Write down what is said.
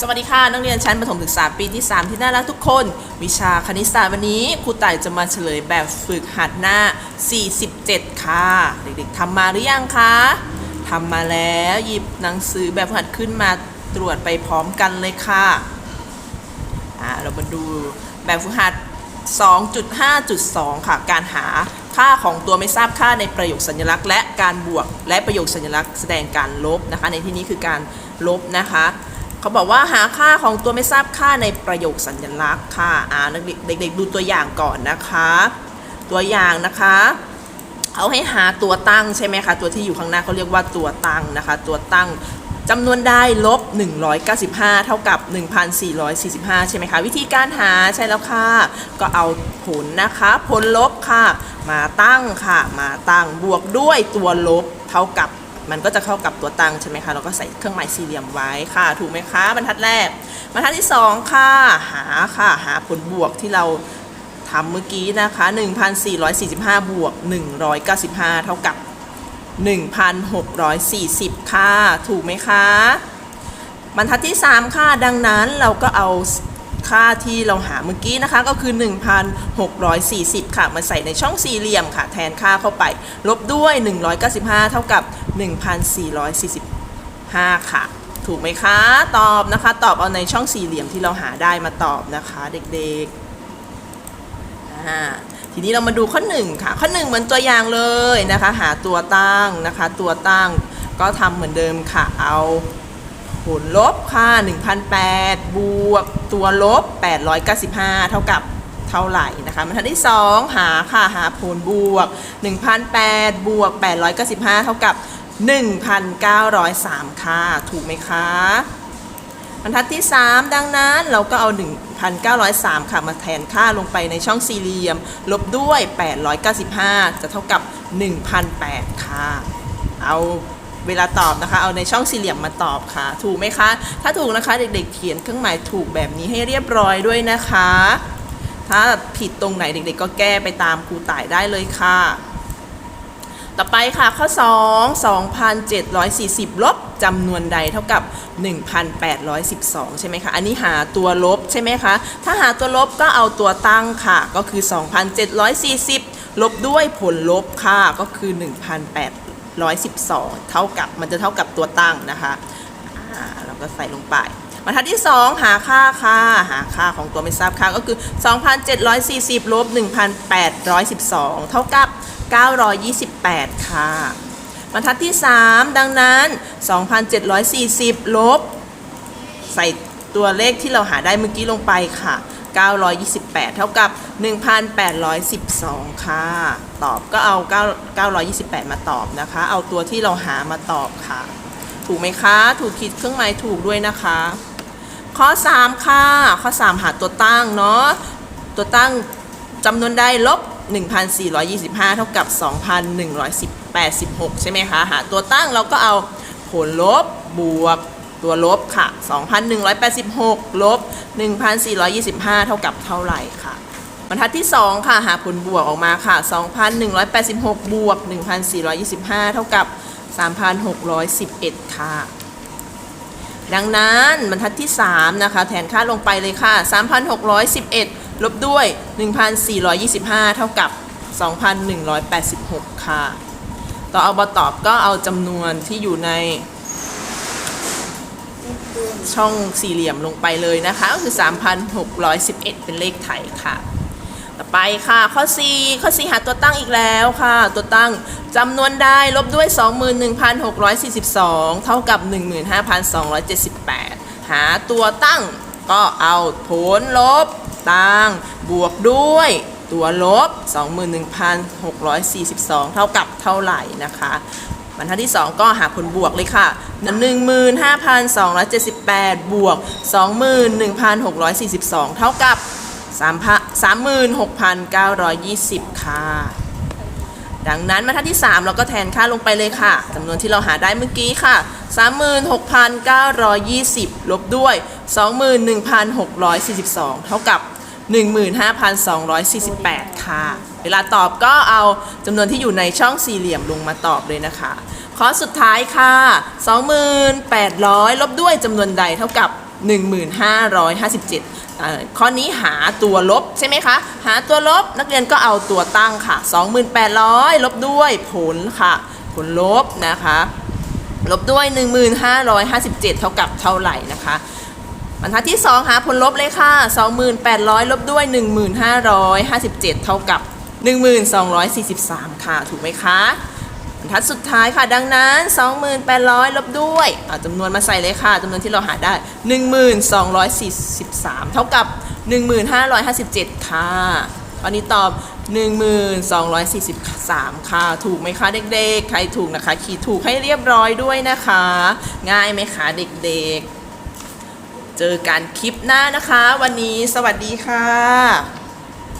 สวัสดีค่ะ นักเรียนชั้นประถมศึกษาปีที่ 3 ที่น่ารักทุกคน วิชาคณิตศาสตร์วันนี้ครูต่ายจะมาเฉลยแบบฝึกหัดหน้า 47 ค่ะ เด็กๆทำมาหรือยังคะทำมาแล้วหยิบหนังสือแบบฝึกหัดขึ้นมาตรวจไปพร้อมกันเลยค่ะอ่าเรามาดูแบบฝึกหัด 2.5.2 ค่ะ การหาค่าของตัวไม่ทราบค่าในประโยคสัญลักษณ์ และการบวกและประโยคสัญลักษณ์แสดงการลบนะคะ ในที่นี้คือการลบนะคะ เขาบอกว่าหาค่าของตัวไม่ทราบค่าในประโยคสัญลักษณ์ค่ะอ่าเด็กๆดูตัวอย่างก่อนนะคะ ตัวอย่างนะคะเขาให้หาตัวตั้งใช่ไหมคะ ตัวที่อยู่ข้างหน้าเขาเรียกว่าตัวตั้งนะคะ ตัวตั้งจำนวนได้ลบ 195 เท่ากับ 1,445 ใช่ไหมคะ วิธีการหาใช่แล้วค่ะ ก็เอาผลนะคะ ผลลบค่ะ มาตั้งค่ะ มาตั้งบวกด้วยตัวลบเท่ากับ มันก็จะเข้ากับตัวตั้งใช่ไหมคะ เราก็ใส่เครื่องหมายสี่เหลี่ยมไว้ค่ะ ถูกไหมคะ บรรทัดแรก บรรทัดที่ 2 ค่ะ หาค่ะ หาผลบวกที่เราทำเมื่อกี้นะคะ 1,445 บวก 195 เท่ากับ 1,640 ค่ะ ถูกไหมคะ บรรทัดที่ 3 ค่ะ ดังนั้นเราก็เอา ค่าที่เราหาเมื่อกี้นะคะก็คือ 1,640 ค่ะมาใส่ในช่องสี่เหลี่ยมค่ะ แทนค่าเข้าไป ลบด้วย 195 เท่ากับ 1,445 ค่ะ ถูกไหมคะ ตอบนะคะ ตอบเอาในช่องสี่เหลี่ยมที่เราหาได้มาตอบนะคะเด็กๆทีนี้เรามาดูข้อหนึ่งค่ะข้อหนึ่งเหมือนตัวอย่างเลยนะคะ หาตัวตั้งนะคะ ตัวตั้งก็ทำเหมือนเดิมค่ะเอา ผลลบค่ะ1,008 บวกตัวลบ 895 เท่ากับเท่าไหร่นะคะบรรทัดที่ 2 หาค่ะหาผลบวก 1,008 บวก 895 เท่ากับ 1,903 ค่ะ ถูกไหมคะบรรทัดที่ 3 ดังนั้นเราก็เอา 1,903 ค่ะ มาแทนค่าลงไปในช่องสี่เหลี่ยม ลบด้วย 895 จะเท่ากับ 1,008 ค่ะ เอา เวลาตอบนะคะ เอาในช่องสี่เหลี่ยมมาตอบค่ะ ถูกไหมคะ ถ้าถูกนะคะเด็ก ๆ เขียนเครื่องหมายถูกแบบนี้ให้เรียบร้อยด้วยนะคะ ถ้าผิดตรงไหนเด็ก ๆ ก็แก้ไปตามครูต่ายได้เลยค่ะ ต่อไปค่ะข้อ 2 2,740 ลบจำนวนใดเท่ากับ 1,812 ใช่ไหมคะ อันนี้หาตัวลบใช่ไหมคะ ถ้าหาตัวลบก็เอาตัวตั้งค่ะ ก็คือ 2,740 ลบด้วยผลลบค่ะ ก็คือ 112 เท่ากับมันจะเท่ากับตัวตั้งนะคะเราก็ใส่ลงไปบรรทัดที่ 2 หาค่าค่ะหาค่าของตัวไม่ทราบค่าก็คือ 2,740ลบ1,812 เท่ากับ 928 ค่ะบรรทัดที่ 3 ดังนั้น 2,740ลบใส่ตัวเลขที่เราหาได้เมื่อกี้ลงไปค่ะ 928 เท่ากับ 1,812 ค่ะ ตอบก็เอา 9 928 มาตอบนะคะ เอาตัวที่เราหามาตอบค่ะ ถูกไหมคะ ถูกคิดเครื่องหมายถูกด้วยนะคะ ข้อ 3 ค่ะ ข้อ 3 หาตัวตั้งเนาะ ตัวตั้งจำนวนได้ลบ 1,425 เท่ากับ 2,186 ใช่ไหมคะ หาตัวตั้งเราก็เอาผลลบบวก ตัวลบค่ะ 2,186 ลบ 1,425 เท่ากับเท่าไหร่ค่ะ บรรทัดที่ 2 ค่ะ หาผลบวกออกมาค่ะ 2,186 บวก 1,425 เท่ากับ 3,611 ค่ะ ดังนั้นบรรทัดที่ 3 นะคะ แทนค่าลงไปเลยค่ะ 3,611 ลบด้วย 1,425 เท่ากับ 2,186 ค่ะ ต่อเอามาตอบก็เอาจำนวนที่อยู่ใน ช่องสี่เหลี่ยมลงไปเลยนะคะก็คือ 3,611 เป็นเลขไทยค่ะ ต่อไปค่ะข้อ 4 ข้อ 4 หาตัวตั้งอีกแล้วค่ะ ตัวตั้งจำนวนได้ลบด้วย 21,642 เท่ากับ 15,278 หาตัวตั้งก็เอาผลลบตั้งบวกด้วยตัวลบ 21,642 เท่ากับเท่าไหร่นะคะ บรรทัดที่ 2 ก็หาผลบวกเลยค่ะ 15,278 บวก 21,642 เท่ากับ 36,920 ค่ะ ดังนั้นบรรทัดที่ 3 เราก็แทนค่าลงไปเลยค่ะจำนวนที่เราหาได้เมื่อกี้ค่ะ 36,920 ลบด้วย 21,642 เท่ากับ 15,248 ค่ะ เวลาตอบก็เอาจำนวนที่อยู่ในช่องสี่เหลี่ยมลงมาตอบเลยนะคะ ข้อสุดท้ายค่ะ 2,800ลบด้วยจำนวนใดเท่ากับ 1557อ่าข้อนี้หาตัวลบใช่ไหมคะ หาตัวลบนักเรียนก็เอาตัวตั้งค่ะ 2800 ลบด้วยผลค่ะ ผลลบนะคะ ลบด้วย 1557 เท่ากับเท่าไหร่นะคะบรรทัดที่ 2 หาผลลบเลยค่ะ 2800ลบด้วย 1557 เท่ากับ 1243 ค่ะ ถูกไหมคะบรรทัดสุดท้ายค่ะ ดังนั้น 2800 ลบด้วยเอาจำนวนมาใส่เลยค่ะจำนวนที่เราหาได้ 1243 เท่ากับ 1557 ค่ะอันนี้ตอบ 1243 ค่ะ ถูกไหมคะเด็กๆ ใครถูกนะคะ ขีดถูกให้เรียบร้อยด้วยนะคะ ง่ายไหมคะเด็กๆ เจอกันคลิปหน้านะคะ วันนี้สวัสดีค่ะ